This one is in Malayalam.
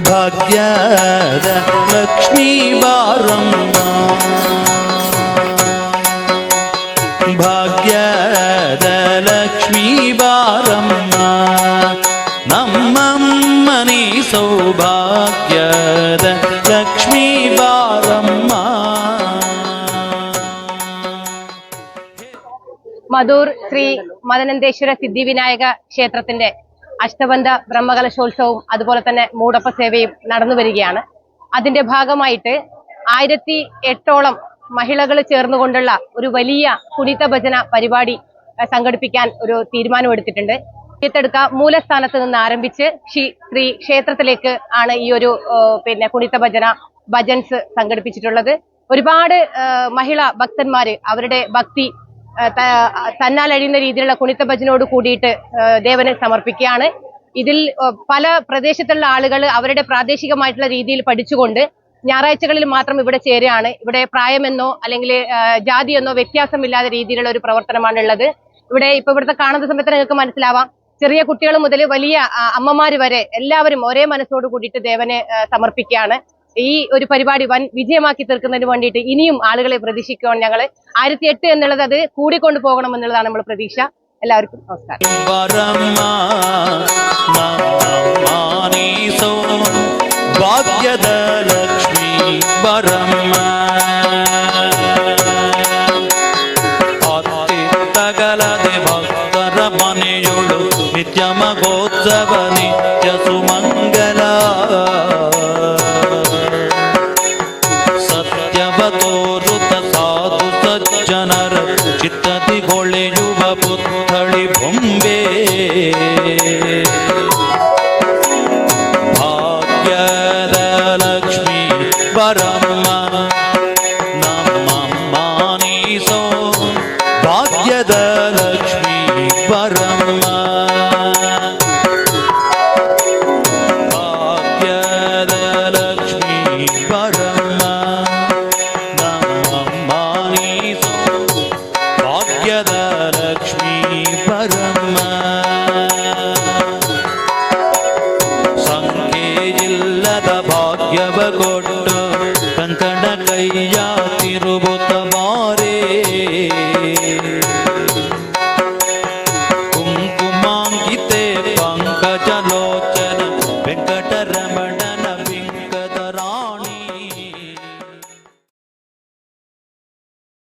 ഭാഗ്യത ലക്ഷ്മി ബാറമ്മ ഭാഗ്യത ലക്ഷ്മി ബാറമ്മ നമ്മമ്മനെ സൗഭാഗ്യത ലക്ഷ്മി ബാറമ്മ മധൂർ ശ്രീ മദനന്ദേശ്വര സിദ്ധിവിനായക ക്ഷേത്രത്തിന്റെ അഷ്ടബന്ധ ബ്രഹ്മകലശോത്സവവും അതുപോലെ തന്നെ മൂടപ്പ സേവയും നടന്നു വരികയാണ്. അതിന്റെ ഭാഗമായിട്ട് ആയിരത്തി എട്ടോളം മഹിളകൾ ചേർന്നുകൊണ്ടുള്ള ഒരു വലിയ കുണിത്ത ഭജന പരിപാടി സംഘടിപ്പിക്കാൻ ഒരു തീരുമാനമെടുത്തിട്ടുണ്ട്. ഏറ്റെടുക്ക മൂലസ്ഥാനത്ത് നിന്ന് ആരംഭിച്ച് ശ്രീ ക്ഷേത്രത്തിലേക്ക് ആണ് ഈ ഒരു പിന്നെ കുണിത്ത ഭജന ഭജൻസ് സംഘടിപ്പിച്ചിട്ടുള്ളത്. ഒരുപാട് മഹിളാ ഭക്തന്മാര് അവരുടെ ഭക്തി തന്നാൽ അഴിയുന്ന രീതിയിലുള്ള കുണിത്ത കൂടിയിട്ട് ദേവനെ സമർപ്പിക്കുകയാണ്. ഇതിൽ പല പ്രദേശത്തുള്ള ആളുകൾ അവരുടെ പ്രാദേശികമായിട്ടുള്ള രീതിയിൽ പഠിച്ചുകൊണ്ട് ഞായറാഴ്ചകളിൽ മാത്രം ഇവിടെ ചേരുകയാണ്. ഇവിടെ പ്രായമെന്നോ അല്ലെങ്കിൽ ജാതിയെന്നോ വ്യത്യാസമില്ലാത്ത രീതിയിലുള്ള ഒരു പ്രവർത്തനമാണ് ഉള്ളത്. ഇവിടെ ഇപ്പൊ ഇവിടുത്തെ കാണുന്ന സമയത്ത് നിങ്ങൾക്ക് മനസ്സിലാവാം. ചെറിയ കുട്ടികൾ മുതൽ വലിയ അമ്മമാര് വരെ എല്ലാവരും ഒരേ മനസ്സോട് കൂടിയിട്ട് ദേവനെ സമർപ്പിക്കുകയാണ്. ഈ ഒരു പരിപാടി വൻ വിജയമാക്കി തീർക്കുന്നതിന് വേണ്ടിയിട്ട് ഇനിയും ആളുകളെ പ്രതീക്ഷിക്കുവാൻ ഞങ്ങൾ ആയിരത്തി എട്ട് എന്നുള്ളത് അത് കൂടിക്കൊണ്ടു പോകണം എന്നുള്ളതാണ് നമ്മൾ പ്രതീക്ഷ. എല്ലാവർക്കും നമസ്കാരം. നിത്യമഗോത്സവ നിത്യ ಸಜ್ಜನರ ಚಿತ್ತದಿ ಹೊಳೆಯುವ ಪುತ್ಥಳಿ ಬೊಂಬೆ ಭಾಗ್ಯದ ಲಕ್ಷ್ಮೀ ಬರಮ್ಮ ನಮ್ಮ ಮಾನೀಸೋ ಭಾಗ್ಯದ ಲಕ್ಷ್ಮೀ ಬರ ಭಾಗ್ಯವ ಕೊಟ್ಟು ಕಂಕಣ ಕೈಯ